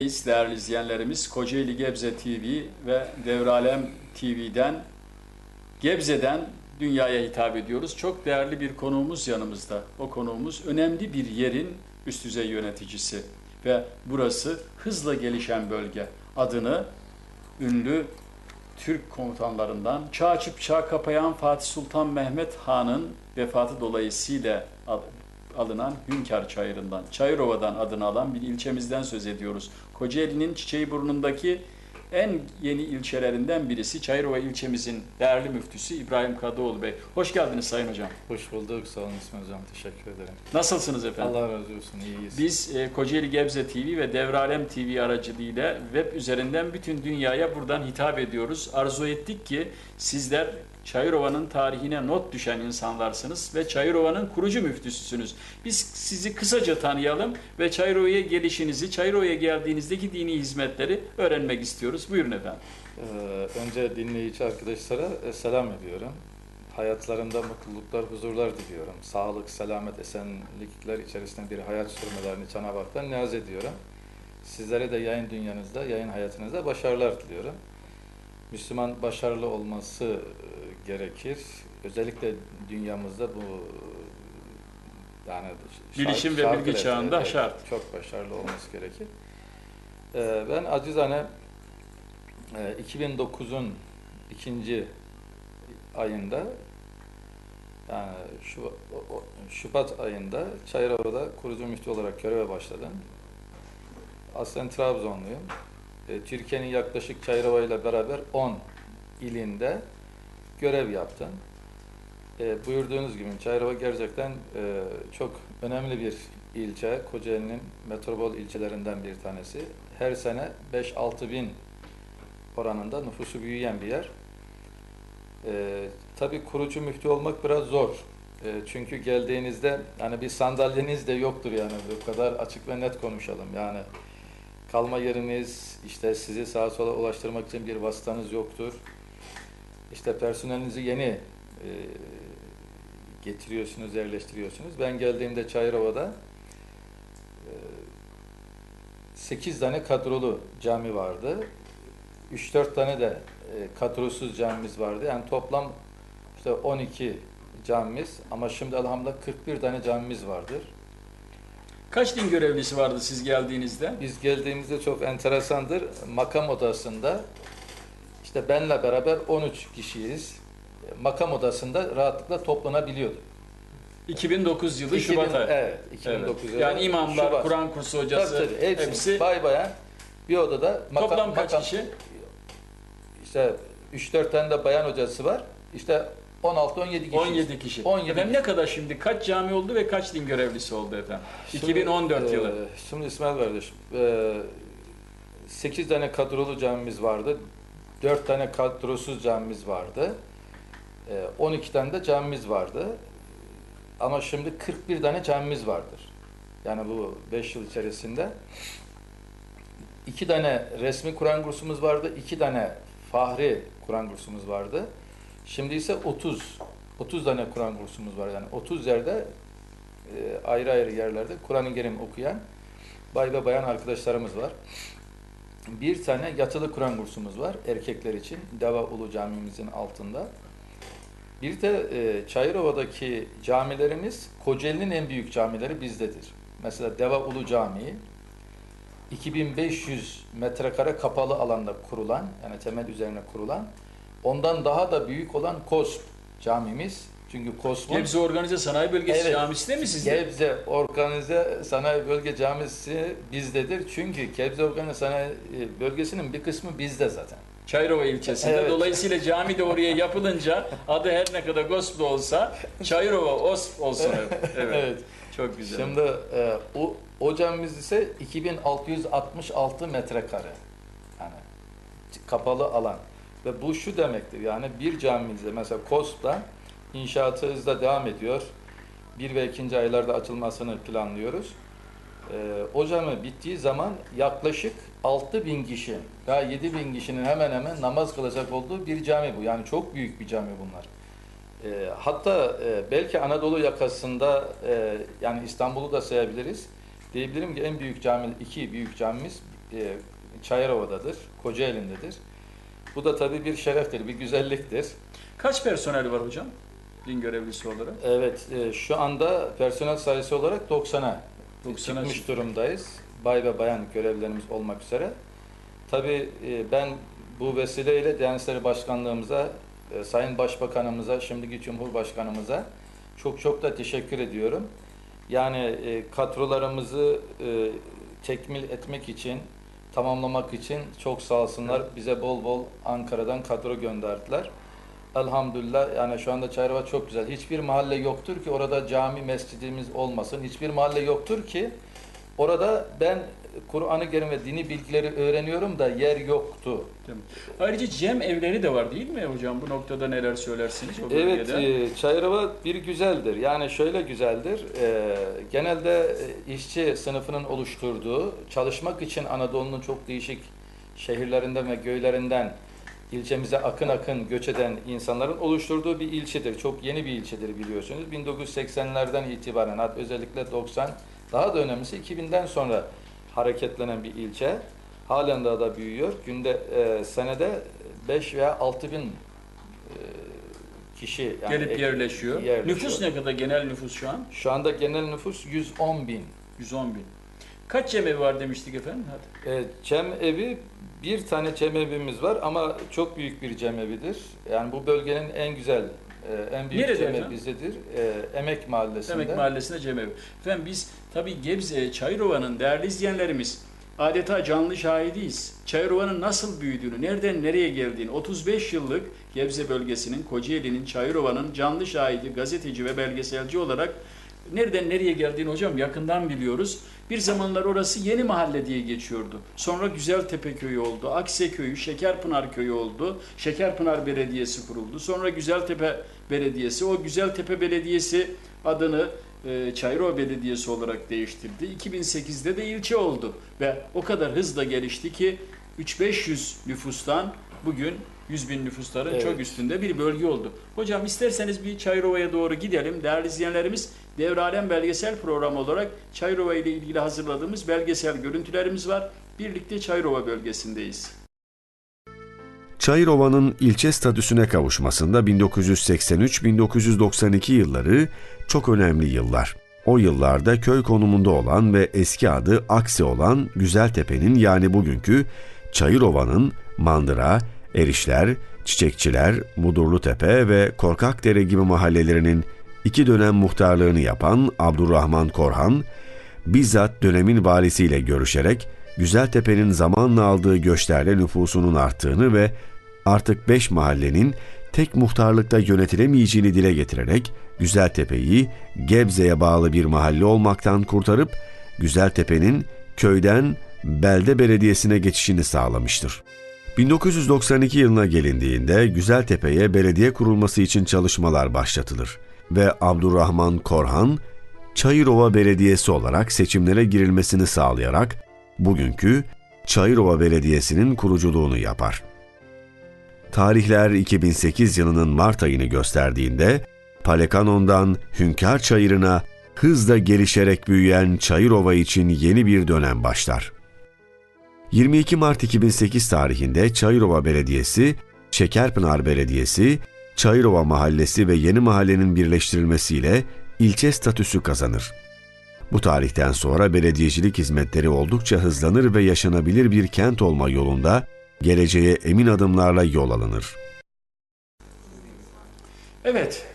Biz değerli izleyenlerimiz Kocaeli Gebze TV ve Devralem TV'den Gebze'den dünyaya hitap ediyoruz. Çok değerli bir konuğumuz yanımızda. O konuğumuz önemli bir yerin üst düzey yöneticisi ve burası hızla gelişen bölge. Adını ünlü Türk komutanlarından çağ açıp çağ kapayan Fatih Sultan Mehmet Han'ın vefatı dolayısıyla al- alınan Hünkar Çayırı'ndan, Çayırova'dan adını alan bir ilçemizden söz ediyoruz. Kocaeli'nin Çiçeğiburnu'ndaki en yeni ilçelerinden birisi Çayırova ilçemizin değerli müftüsü İbrahim Kadıoğlu Bey. Hoş geldiniz Sayın Hocam. Hoş bulduk. Sağ olun İsmail Hocam. Teşekkür ederim. Nasılsınız efendim? Allah razı olsun. İyiyiz. Biz e, Kocaeli Gebze TV ve Devralem TV aracılığıyla web üzerinden bütün dünyaya buradan hitap ediyoruz. Arzu ettik ki sizler Çayırova'nın tarihine not düşen insanlarsınız ve Çayırova'nın kurucu müftüsüsünüz. Biz sizi kısaca tanıyalım ve Çayırova'ya gelişinizi, Çayırova'ya geldiğinizdeki dini hizmetleri öğrenmek istiyoruz. Buyurun efendim. Ee, önce dinleyici arkadaşlara e, selam ediyorum. Hayatlarında mutluluklar, huzurlar diliyorum. Sağlık, selamet, esenlikler içerisinde bir hayat sürmelerini Cenab-ı Hak'tan niyaz ediyorum. Sizlere de yayın dünyanızda, yayın hayatınızda başarılar diliyorum. Müslüman başarılı olması e, gerekir. Özellikle dünyamızda bu yani Bilişim ve bilgi çağında evet, şart. Çok başarılı olması gerekir. Ee, ben acizane e, 2009'un ikinci ayında yani şu, o- o- Şubat ayında Çayırova'da kurucu müftü olarak göreve başladım. Aslen Trabzonluyum. E, Türkiye'nin yaklaşık Çayırova ile beraber 10 ilinde görev yaptım. E, buyurduğunuz gibi Çayırova gerçekten e, çok önemli bir ilçe. Kocaeli'nin metropol ilçelerinden bir tanesi. Her sene 5-6 bin oranında nüfusu büyüyen bir yer. E, tabii kurucu müftü olmak biraz zor. E, çünkü geldiğinizde hani bir sandalyeniz de yoktur yani bu kadar açık ve net konuşalım. Yani kalma yeriniz, işte sizi sağa sola ulaştırmak için bir vasıtanız yoktur. İşte personelinizi yeni e, getiriyorsunuz, yerleştiriyorsunuz. Ben geldiğimde Çayırova'da e, 8 tane kadrolu cami vardı. 3-4 tane de e, kadrosuz camimiz vardı. Yani toplam işte 12 camimiz ama şimdi elhamdülillah 41 tane camimiz vardır. Kaç din görevlisi vardı siz geldiğinizde? Biz geldiğimizde çok enteresandır. Makam odasında işte benle beraber 13 kişiyiz. Makam odasında rahatlıkla toplanabiliyordu. 2009 yılı 2000 Şubat ayı. Evet, 2009 Evet. yılı Yani imamlar. Kur'an kursu hocası Tabii tabii, hepsi, hepsi bay bayan bir odada makam, toplam kaç makam- kişi? İşte 3-4 tane de bayan hocası var. İşte 16-17 kişi. 17 kişi. 17 efendim ne kadar şimdi kaç cami oldu ve kaç din görevlisi oldu efendim? Şimdi, 2014 e, yılı. Şimdi İsmail kardeşim, e, 8 tane kadrolu camimiz vardı. 4 tane kadrosuz camimiz vardı. E, 12 tane de camimiz vardı. Ama şimdi 41 tane camimiz vardır. Yani bu 5 yıl içerisinde. 2 tane resmi Kur'an kursumuz vardı. 2 tane fahri Kur'an kursumuz vardı. Şimdi ise 30 30 tane Kur'an kursumuz var. Yani 30 yerde e, ayrı ayrı yerlerde Kur'an-ı Kerim okuyan bay ve bayan arkadaşlarımız var. Bir tane yatılı Kur'an kursumuz var erkekler için. Deva Ulu Camimizin altında. Bir de e, Çayırova'daki camilerimiz Kocaeli'nin en büyük camileri bizdedir. Mesela Deva Ulu Camii 2500 metrekare kapalı alanda kurulan yani temel üzerine kurulan ondan daha da büyük olan KOSP camimiz. Çünkü KOSP'un Gebze Organize Sanayi Bölgesi Evet. Camisi de mi sizde? Gebze Organize Sanayi Bölge Camisi bizdedir. Çünkü Gebze Organize Sanayi Bölgesi'nin bir kısmı bizde zaten. Çayırova ilçesinde. Evet. Dolayısıyla cami de oraya yapılınca adı her ne kadar Gosp olsa Çayırova Osp olsun. Evet. evet. Çok güzel. Şimdi e, o, o camimiz ise 2666 metrekare. Yani kapalı alan. Ve bu şu demektir. Yani bir camimizde mesela KOSP'da inşaatı hızla devam ediyor. Bir ve ikinci aylarda açılmasını planlıyoruz. Ee, o cami bittiği zaman yaklaşık 6 bin kişi, daha 7 bin kişinin hemen hemen namaz kılacak olduğu bir cami bu. Yani çok büyük bir cami bunlar. Ee, hatta e, belki Anadolu yakasında e, yani İstanbul'u da sayabiliriz. Diyebilirim ki en büyük cami, iki büyük camimiz e, Çayırova'dadır, Kocaeli'ndedir. Bu da tabii bir şereftir, bir güzelliktir. Kaç personel var hocam? Din görevlisi olarak. Evet, e, şu anda personel sayısı olarak 90'a 90'a çıkmış çıktı. durumdayız. Bay ve bayan görevlilerimiz olmak üzere. Tabii e, ben bu vesileyle Diyanet İşleri Başkanlığımıza, e, Sayın Başbakanımıza, şimdiki Cumhurbaşkanımıza çok çok da teşekkür ediyorum. Yani e, kadrolarımızı e, tekmil etmek için, tamamlamak için çok sağ olsunlar. Bize bol bol Ankara'dan kadro gönderdiler. Elhamdülillah yani şu anda Çayrova çok güzel. Hiçbir mahalle yoktur ki orada cami mescidimiz olmasın. Hiçbir mahalle yoktur ki orada ben Kur'an-ı Kerim ve dini bilgileri öğreniyorum da yer yoktu. Mi? Ayrıca cem evleri de var değil mi hocam? Bu noktada neler söylersiniz o Evet, e, Çayırova bir güzeldir. Yani şöyle güzeldir. E, genelde e, işçi sınıfının oluşturduğu, çalışmak için Anadolu'nun çok değişik şehirlerinden ve göylerinden ilçemize akın akın göç eden insanların oluşturduğu bir ilçedir. Çok yeni bir ilçedir biliyorsunuz. 1980'lerden itibaren, hatta özellikle 90, daha da önemlisi 2000'den sonra hareketlenen bir ilçe. Halen daha da büyüyor. Günde, e, senede 5 veya 6 bin e, kişi yani Gelip ek- yerleşiyor. yerleşiyor. Nüfus ne kadar genel nüfus şu an? Şu anda genel nüfus 110 bin. 110 bin. Kaç cem evi var demiştik efendim? Hadi. E, cem evi bir tane cem evimiz var ama çok büyük bir cem evidir. Yani bu bölgenin en güzel, e, en büyük Nerede cem efendim? evi bizdedir. E, Emek Mahallesi'nde. Demek mahallesinde cem evi. Efendim biz tabii Gebze, Çayırova'nın değerli izleyenlerimiz adeta canlı şahidiyiz. Çayırova'nın nasıl büyüdüğünü, nereden nereye geldiğini, 35 yıllık Gebze bölgesinin, Kocaeli'nin, Çayırova'nın canlı şahidi, gazeteci ve belgeselci olarak nereden nereye geldiğini hocam yakından biliyoruz. Bir zamanlar orası Yeni Mahalle diye geçiyordu. Sonra Güzeltepe Köyü oldu, Akse Köyü, Şekerpınar Köyü oldu. Şekerpınar Belediyesi kuruldu. Sonra Güzeltepe Belediyesi, o Güzeltepe Belediyesi adını e, Çayırova Belediyesi olarak değiştirdi. 2008'de de ilçe oldu ve o kadar hızla gelişti ki 3-500 nüfustan bugün 100 bin nüfusların Evet. çok üstünde bir bölge oldu. Hocam isterseniz bir Çayırova'ya doğru gidelim. Değerli izleyenlerimiz Devralem Belgesel Programı olarak Çayırova ile ilgili hazırladığımız belgesel görüntülerimiz var. Birlikte Çayırova bölgesindeyiz. Çayırova'nın ilçe statüsüne kavuşmasında 1983-1992 yılları çok önemli yıllar. O yıllarda köy konumunda olan ve eski adı Aksi olan Güzeltepe'nin yani bugünkü Çayırova'nın Mandıra, Erişler, Çiçekçiler, Mudurlutepe ve Korkakdere gibi mahallelerinin iki dönem muhtarlığını yapan Abdurrahman Korhan, bizzat dönemin valisiyle görüşerek Güzeltepe'nin zamanla aldığı göçlerle nüfusunun arttığını ve artık beş mahallenin tek muhtarlıkta yönetilemeyeceğini dile getirerek Güzeltepe'yi Gebze'ye bağlı bir mahalle olmaktan kurtarıp Güzeltepe'nin köyden belde belediyesine geçişini sağlamıştır. 1992 yılına gelindiğinde Güzeltepe'ye belediye kurulması için çalışmalar başlatılır ve Abdurrahman Korhan Çayırova Belediyesi olarak seçimlere girilmesini sağlayarak bugünkü Çayırova Belediyesi'nin kuruculuğunu yapar. Tarihler 2008 yılının Mart ayını gösterdiğinde Palekanon'dan Hünkar Çayırı'na hızla gelişerek büyüyen Çayırova için yeni bir dönem başlar. 22 Mart 2008 tarihinde Çayırova Belediyesi, Şekerpınar Belediyesi, Çayırova Mahallesi ve Yeni Mahallenin birleştirilmesiyle ilçe statüsü kazanır. Bu tarihten sonra belediyecilik hizmetleri oldukça hızlanır ve yaşanabilir bir kent olma yolunda geleceğe emin adımlarla yol alınır. Evet,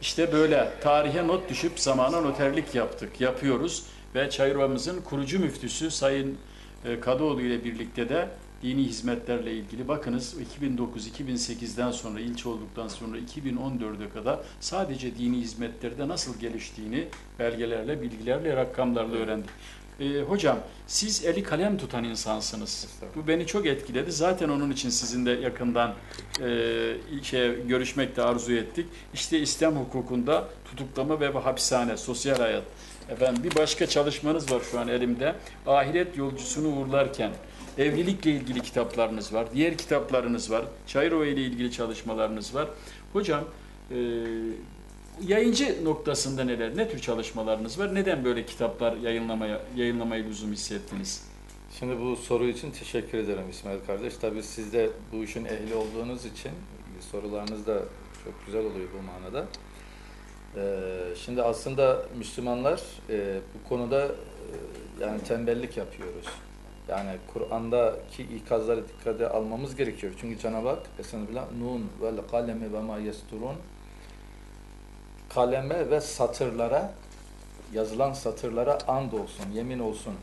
işte böyle tarihe not düşüp zamana noterlik yaptık, yapıyoruz ve Çayırova'mızın kurucu müftüsü Sayın e, Kadıoğlu ile birlikte de dini hizmetlerle ilgili bakınız 2009-2008'den sonra ilçe olduktan sonra 2014'e kadar sadece dini hizmetlerde nasıl geliştiğini belgelerle, bilgilerle, rakamlarla öğrendik. E, hocam siz eli kalem tutan insansınız. Bu beni çok etkiledi. Zaten onun için sizinle yakından e, şey, görüşmek de arzu ettik. İşte İslam hukukunda tutuklama ve hapishane, sosyal hayat. Efendim bir başka çalışmanız var şu an elimde. Ahiret yolcusunu uğurlarken evlilikle ilgili kitaplarınız var. Diğer kitaplarınız var. Çayırova ile ilgili çalışmalarınız var. Hocam e, yayıncı noktasında neler, ne tür çalışmalarınız var? Neden böyle kitaplar yayınlamaya yayınlamayı lüzum hissettiniz? Şimdi bu soru için teşekkür ederim İsmail kardeş. Tabii siz de bu işin ehli olduğunuz için sorularınız da çok güzel oluyor bu manada. Ee, şimdi aslında Müslümanlar e, bu konuda e, yani tembellik yapıyoruz. Yani Kur'an'daki ikazları dikkate almamız gerekiyor. Çünkü Cenab-ı Hak Estağfirullah Nun vel kalemi ve ma yesturun kaleme ve satırlara yazılan satırlara and olsun, yemin olsun.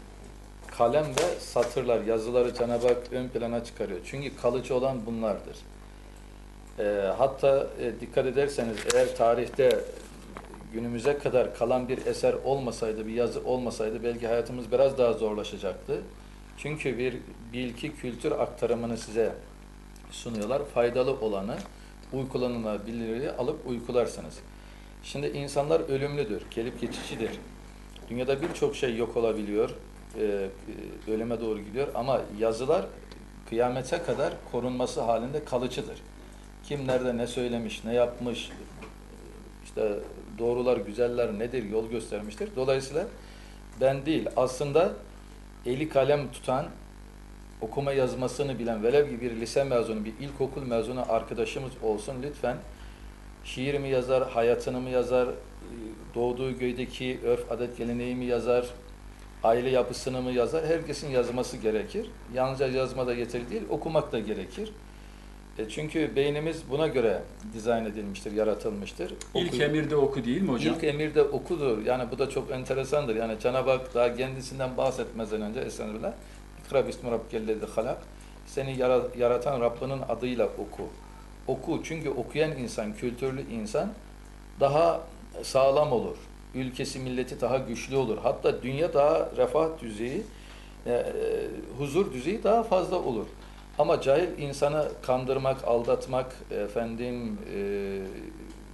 Kalem ve satırlar, yazıları Cenab-ı Hak ön plana çıkarıyor. Çünkü kalıcı olan bunlardır. Ee, hatta e, dikkat ederseniz eğer tarihte günümüze kadar kalan bir eser olmasaydı, bir yazı olmasaydı belki hayatımız biraz daha zorlaşacaktı. Çünkü bir bilgi kültür aktarımını size sunuyorlar. Faydalı olanı, uygulanılabiliri alıp uygularsınız. Şimdi insanlar ölümlüdür, gelip geçicidir. Dünyada birçok şey yok olabiliyor, e, ölüme doğru gidiyor ama yazılar kıyamete kadar korunması halinde kalıcıdır. Kim nerede ne söylemiş, ne yapmış, işte doğrular, güzeller nedir yol göstermiştir. Dolayısıyla ben değil, aslında eli kalem tutan, okuma yazmasını bilen, velev ki bir lise mezunu, bir ilkokul mezunu arkadaşımız olsun lütfen şiir mi yazar, hayatını mı yazar, doğduğu köydeki örf adet geleneği mi yazar, aile yapısını mı yazar, herkesin yazması gerekir. Yalnızca yazma da yeterli değil, okumak da gerekir. E çünkü beynimiz buna göre dizayn edilmiştir, yaratılmıştır. İlk Oku- emirde oku değil mi hocam? İlk emir de okudur. Yani bu da çok enteresandır. Yani Cenab-ı Hak daha kendisinden bahsetmezden önce Estağfirullah İkra bismi rabbikellezi halak Seni yara- yaratan Rabbinin adıyla oku. Oku. Çünkü okuyan insan, kültürlü insan daha sağlam olur. Ülkesi, milleti daha güçlü olur. Hatta dünya daha refah düzeyi, e, e, huzur düzeyi daha fazla olur. Ama cahil insanı kandırmak, aldatmak, efendim e,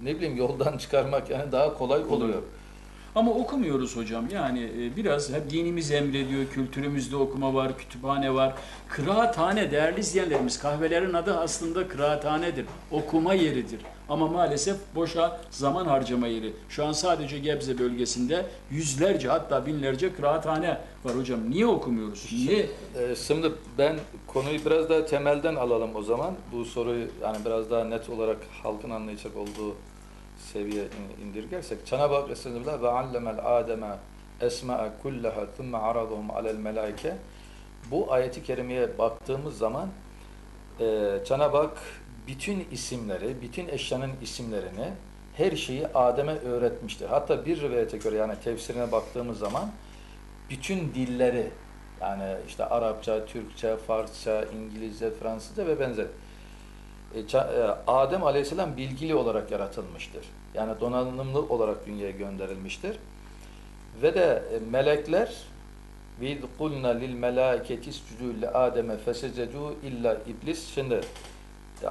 ne bileyim yoldan çıkarmak yani daha kolay oluyor. Ama okumuyoruz hocam. Yani e, biraz hep dinimiz emrediyor, kültürümüzde okuma var, kütüphane var. Kıraathane değerli izleyenlerimiz, kahvelerin adı aslında kıraathanedir. Okuma yeridir. Ama maalesef boşa zaman harcama yeri. Şu an sadece Gebze bölgesinde yüzlerce hatta binlerce kıraathane var hocam. Niye okumuyoruz? Niye? Ee, şimdi ben konuyu biraz daha temelden alalım o zaman. Bu soruyu yani biraz daha net olarak halkın anlayacak olduğu seviye in- indirgersek. Cenab-ı Hak ve allemel ademe esma'a kullaha thumma aradahum alel melaike. Bu ayeti kerimeye baktığımız zaman e, Cenab-ı Hak bütün isimleri, bütün eşyanın isimlerini her şeyi Adem'e öğretmiştir. Hatta bir rivayete göre yani tefsirine baktığımız zaman bütün dilleri yani işte Arapça, Türkçe, Farsça, İngilizce, Fransızca ve benzer. E, e, Adem Aleyhisselam bilgili olarak yaratılmıştır. Yani donanımlı olarak dünyaya gönderilmiştir. Ve de e, melekler ve kulna lil melâiketi iscudu li Adem'e fesecedu illa iblis. Şimdi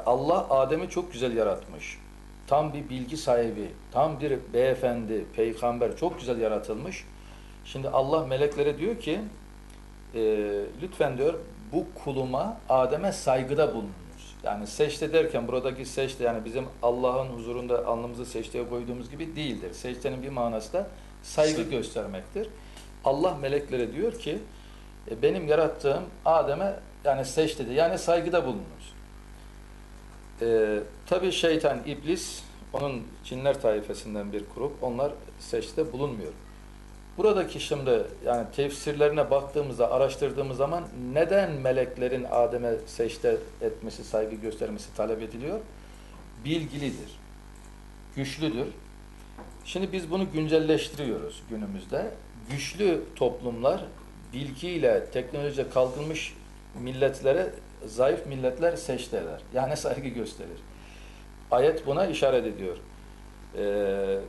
Allah Adem'i çok güzel yaratmış. Tam bir bilgi sahibi, tam bir beyefendi, peygamber çok güzel yaratılmış. Şimdi Allah meleklere diyor ki e, lütfen diyor bu kuluma Adem'e saygıda bulununuz. Yani secde derken buradaki secde yani bizim Allah'ın huzurunda alnımızı secdeye koyduğumuz gibi değildir. Secdenin bir manası da saygı Sa- göstermektir. Allah meleklere diyor ki e, benim yarattığım Adem'e yani secdede yani saygıda bulununuz. E, Tabi şeytan, iblis onun cinler taifesinden bir grup. Onlar secde bulunmuyor. Buradaki şimdi yani tefsirlerine baktığımızda, araştırdığımız zaman neden meleklerin Adem'e secde etmesi, saygı göstermesi talep ediliyor? Bilgilidir, güçlüdür. Şimdi biz bunu güncelleştiriyoruz günümüzde. Güçlü toplumlar bilgiyle, teknolojiyle kalkınmış milletlere, zayıf milletler secde eder. Yani saygı gösterir. Ayet buna işaret ediyor. Ee,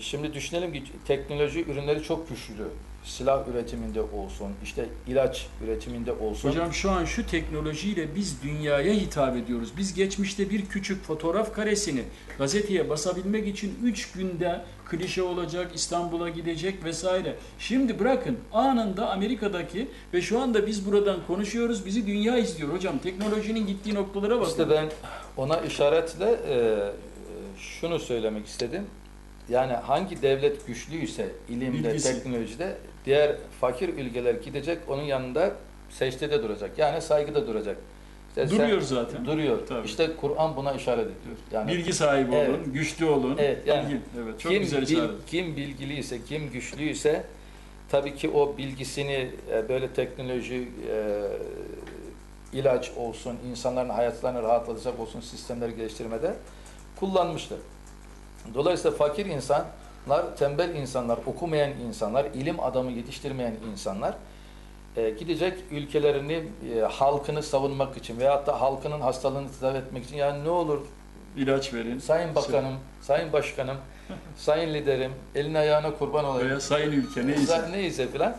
Şimdi düşünelim ki teknoloji ürünleri çok güçlü. Silah üretiminde olsun, işte ilaç üretiminde olsun. Hocam şu an şu teknolojiyle biz dünyaya hitap ediyoruz. Biz geçmişte bir küçük fotoğraf karesini gazeteye basabilmek için 3 günde klişe olacak, İstanbul'a gidecek vesaire. Şimdi bırakın anında Amerika'daki ve şu anda biz buradan konuşuyoruz. Bizi dünya izliyor hocam. Teknolojinin gittiği noktalara bakın. İşte ben ona işaretle e, e, şunu söylemek istedim. Yani hangi devlet güçlüyse ilimde, Bilgisi. teknolojide diğer fakir ülkeler gidecek onun yanında secdede duracak. Yani saygıda duracak. İşte sen- Duruyor zaten. Duruyor. Tabii. İşte Kur'an buna işaret ediyor. Yani Bilgi sahibi Evet. olun, güçlü olun. Evet, yani Bilgi. Evet, çok kim, güzel bil- işaret. kim bilgiliyse, kim güçlüyse tabii ki o bilgisini e, böyle teknoloji e, ilaç olsun, insanların hayatlarını rahatlatacak olsun sistemleri geliştirmede kullanmıştır. Dolayısıyla fakir insanlar, tembel insanlar, okumayan insanlar, ilim adamı yetiştirmeyen insanlar e, gidecek ülkelerini, e, halkını savunmak için veyahut da halkının hastalığını tedavi etmek için yani ne olur İlaç verin. Sayın Bakanım, Sayın Başkanım, Sayın Liderim, elin ayağına kurban olayım. Veya sayın ülke neyse. Neyse. Neyse filan.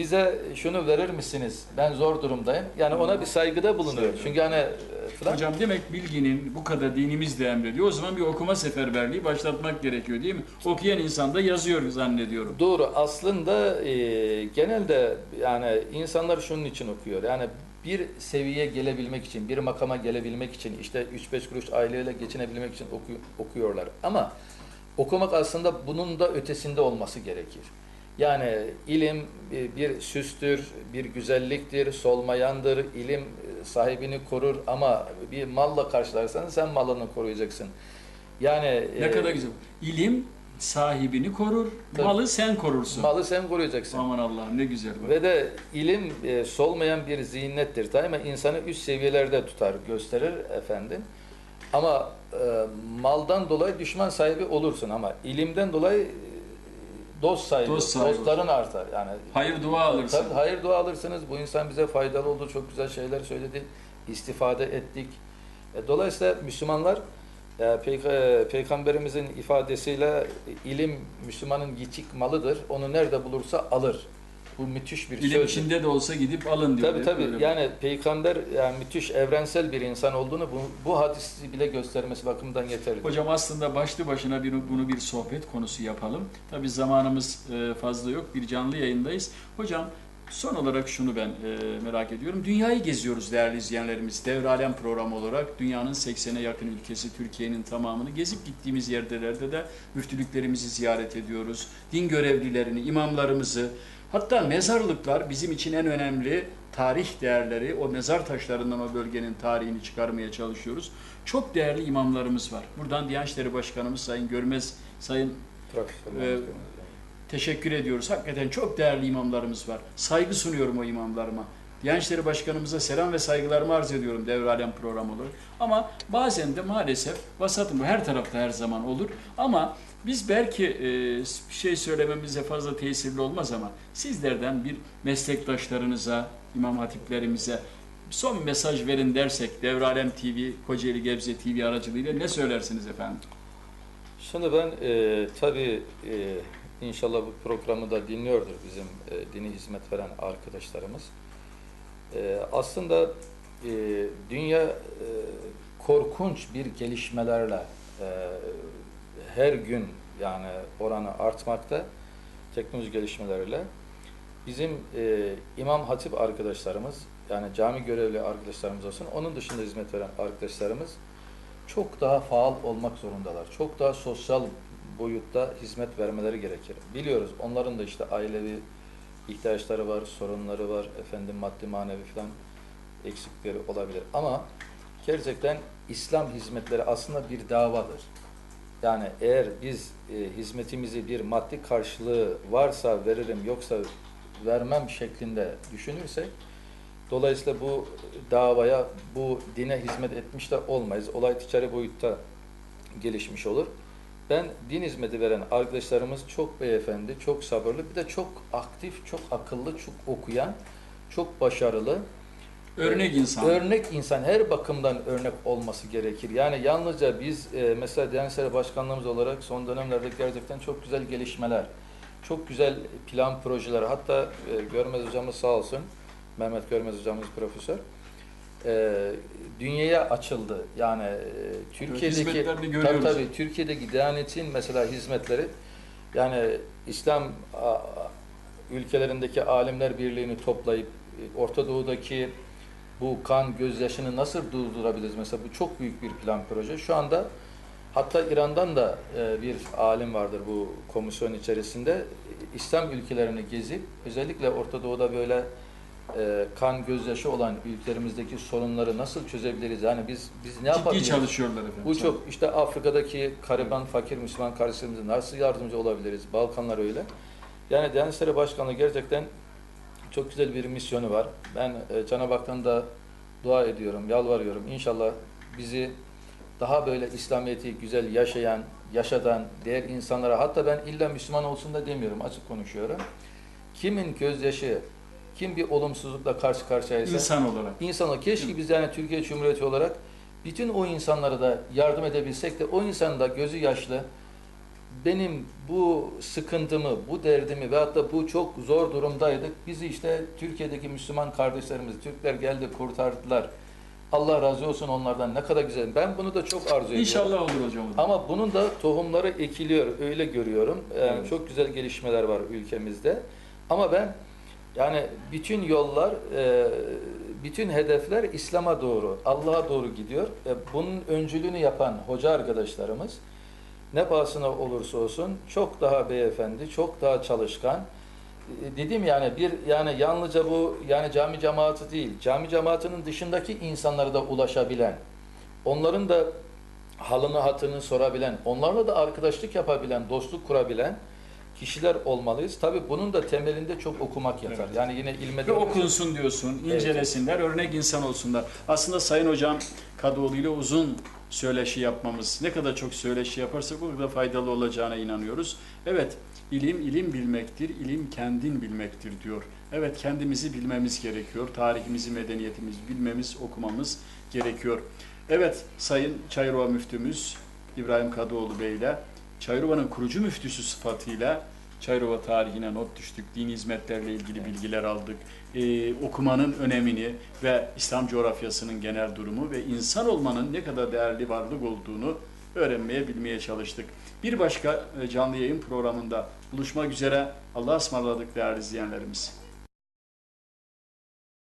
Bize şunu verir misiniz? Ben zor durumdayım. Yani ona bir saygıda bulunuyor. Çünkü hani e, filan. Hocam demek bilginin bu kadar dinimiz de emrediyor. O zaman bir okuma seferberliği başlatmak gerekiyor değil mi? Okuyan insan da yazıyor zannediyorum. Doğru. Aslında e, genelde yani insanlar şunun için okuyor. Yani bir seviyeye gelebilmek için, bir makama gelebilmek için, işte 3-5 kuruş aileyle geçinebilmek için oku- okuyorlar. Ama okumak aslında bunun da ötesinde olması gerekir. Yani ilim e, bir süstür, bir güzelliktir, solmayandır. İlim e, sahibini korur ama bir malla karşılarsan sen malını koruyacaksın. Yani Ne e, kadar güzel. İlim sahibini korur, Tabii. malı sen korursun. malı sen koruyacaksın. Aman Allah'ım ne güzel bak. Ve de ilim e, solmayan bir zihnettir. Daima insanı üst seviyelerde tutar, gösterir efendim. Ama e, maldan dolayı düşman sahibi olursun ama ilimden dolayı dost sahibi, Dost sahibi dostların artar. Yani Hayır dua alırsın. Tabii hayır dua alırsınız. Bu insan bize faydalı oldu, çok güzel şeyler söyledi, istifade ettik. E, dolayısıyla Müslümanlar e, e, Peygamberimizin ifadesiyle ilim Müslümanın yiçik malıdır. Onu nerede bulursa alır. Bu müthiş bir İlim içinde de olsa gidip alın diyor. Tabii tabii. Öyle. Yani peygamber yani müthiş evrensel bir insan olduğunu bu, bu hadisi bile göstermesi bakımından yeterli. Hocam aslında başlı başına bir, bunu bir sohbet konusu yapalım. Tabii zamanımız e, fazla yok. Bir canlı yayındayız. Hocam son olarak şunu ben e, merak ediyorum. Dünyayı geziyoruz değerli izleyenlerimiz. Devralem programı olarak dünyanın 80'e yakın ülkesi, Türkiye'nin tamamını gezip gittiğimiz yerlerde de müftülüklerimizi ziyaret ediyoruz. Din görevlilerini, imamlarımızı, hatta mezarlıklar bizim için en önemli tarih değerleri, o mezar taşlarından o bölgenin tarihini çıkarmaya çalışıyoruz. Çok değerli imamlarımız var. Buradan Diyanet İşleri Başkanımız Sayın Görmez, Sayın Profesör. Ee, teşekkür ediyoruz. Hakikaten çok değerli imamlarımız var. Saygı sunuyorum o imamlarıma. Diyanet Başkanımıza selam ve saygılarımı arz ediyorum Devralem programı olarak. Ama bazen de maalesef vasatım bu her tarafta her zaman olur. Ama biz belki e, şey söylememize fazla tesirli olmaz ama sizlerden bir meslektaşlarınıza, imam hatiplerimize son mesaj verin dersek Devralem TV, Kocaeli Gebze TV aracılığıyla ne söylersiniz efendim? Şimdi ben e, tabii e, inşallah bu programı da dinliyordur bizim e, dini hizmet veren arkadaşlarımız. E, aslında e, dünya e, korkunç bir gelişmelerle e, her gün yani oranı artmakta teknoloji gelişmeleriyle. Bizim e, imam hatip arkadaşlarımız yani cami görevli arkadaşlarımız olsun onun dışında hizmet veren arkadaşlarımız çok daha faal olmak zorundalar. Çok daha sosyal boyutta hizmet vermeleri gerekir. Biliyoruz onların da işte ailevi ihtiyaçları var, sorunları var, efendim maddi manevi falan eksikleri olabilir. Ama gerçekten İslam hizmetleri aslında bir davadır. Yani eğer biz e, hizmetimizi bir maddi karşılığı varsa veririm yoksa vermem şeklinde düşünürsek Dolayısıyla bu davaya, bu dine hizmet etmiş de olmayız. Olay ticari boyutta gelişmiş olur. Ben din hizmeti veren arkadaşlarımız çok beyefendi, çok sabırlı, bir de çok aktif, çok akıllı, çok okuyan, çok başarılı. Örnek insan. Örnek insan her bakımdan örnek olması gerekir. Yani yalnızca biz e, mesela Diyanet İşleri Başkanlığımız olarak son dönemlerde gerçekten çok güzel gelişmeler, çok güzel plan projeler. Hatta e, Görmez hocamız sağ olsun, Mehmet Görmez hocamız profesör. E, dünyaya açıldı. Yani e, Türkiye'deki tabii, tabii Türkiye'deki Diyanet'in mesela hizmetleri yani İslam a, a, ülkelerindeki alimler birliğini toplayıp e, Orta Doğu'daki bu kan gözyaşını nasıl durdurabiliriz? Mesela bu çok büyük bir plan proje. Şu anda hatta İran'dan da e, bir alim vardır bu komisyon içerisinde. İslam ülkelerini gezip özellikle Orta Doğu'da böyle e, kan gözyaşı olan ülkelerimizdeki sorunları nasıl çözebiliriz? Yani biz biz ne Ciddi yapabiliriz? çalışıyorlar efendim. Bu çok işte Afrika'daki gariban, fakir Müslüman kardeşlerimize nasıl yardımcı olabiliriz? Balkanlar öyle. Yani Diyanet İşleri Başkanlığı gerçekten çok güzel bir misyonu var. Ben e, Cenab-ı Hak'tan da dua ediyorum, yalvarıyorum. İnşallah bizi daha böyle İslamiyet'i güzel yaşayan, yaşadan diğer insanlara hatta ben illa Müslüman olsun da demiyorum, açık konuşuyorum. Kimin gözyaşı, kim bir olumsuzlukla karşı karşıyaysa İnsan olarak. İnsanlar keşke biz yani Türkiye Cumhuriyeti olarak bütün o insanlara da yardım edebilsek de o insanın da gözü yaşlı benim bu sıkıntımı, bu derdimi ve hatta bu çok zor durumdaydık. Bizi işte Türkiye'deki Müslüman kardeşlerimiz, Türkler geldi kurtardılar. Allah razı olsun onlardan ne kadar güzel. Ben bunu da çok arzu ediyorum. İnşallah olur hocam. Ama bunun da tohumları ekiliyor, öyle görüyorum. Yani Evet. Çok güzel gelişmeler var ülkemizde. Ama ben yani bütün yollar, e, bütün hedefler İslam'a doğru, Allah'a doğru gidiyor. E, Bunun öncülüğünü yapan hoca arkadaşlarımız ne pahasına olursa olsun çok daha beyefendi, çok daha çalışkan. E, Dedim yani bir yani yalnızca bu yani cami cemaati değil, cami cemaatinin dışındaki insanlara da ulaşabilen, onların da halını hatırını sorabilen, onlarla da arkadaşlık yapabilen, dostluk kurabilen kişiler olmalıyız. Tabii bunun da temelinde çok okumak yatar. Evet. Yani yine ilme de- okunsun diyorsun, incelesinler, örnek insan olsunlar. Aslında Sayın Hocam Kadıoğlu ile uzun söyleşi yapmamız, ne kadar çok söyleşi yaparsak o kadar faydalı olacağına inanıyoruz. Evet, ilim ilim bilmektir, ilim kendin bilmektir diyor. Evet, kendimizi bilmemiz gerekiyor, tarihimizi, medeniyetimizi bilmemiz, okumamız gerekiyor. Evet, Sayın Çayırova Müftümüz İbrahim Kadıoğlu Bey ile Çayırova'nın kurucu müftüsü sıfatıyla Çayırova tarihine not düştük, dini hizmetlerle ilgili bilgiler aldık, Ee, okumanın önemini ve İslam coğrafyasının genel durumu ve insan olmanın ne kadar değerli varlık olduğunu öğrenmeye, bilmeye çalıştık. Bir başka e, canlı yayın programında buluşmak üzere Allah'a ısmarladık değerli izleyenlerimiz.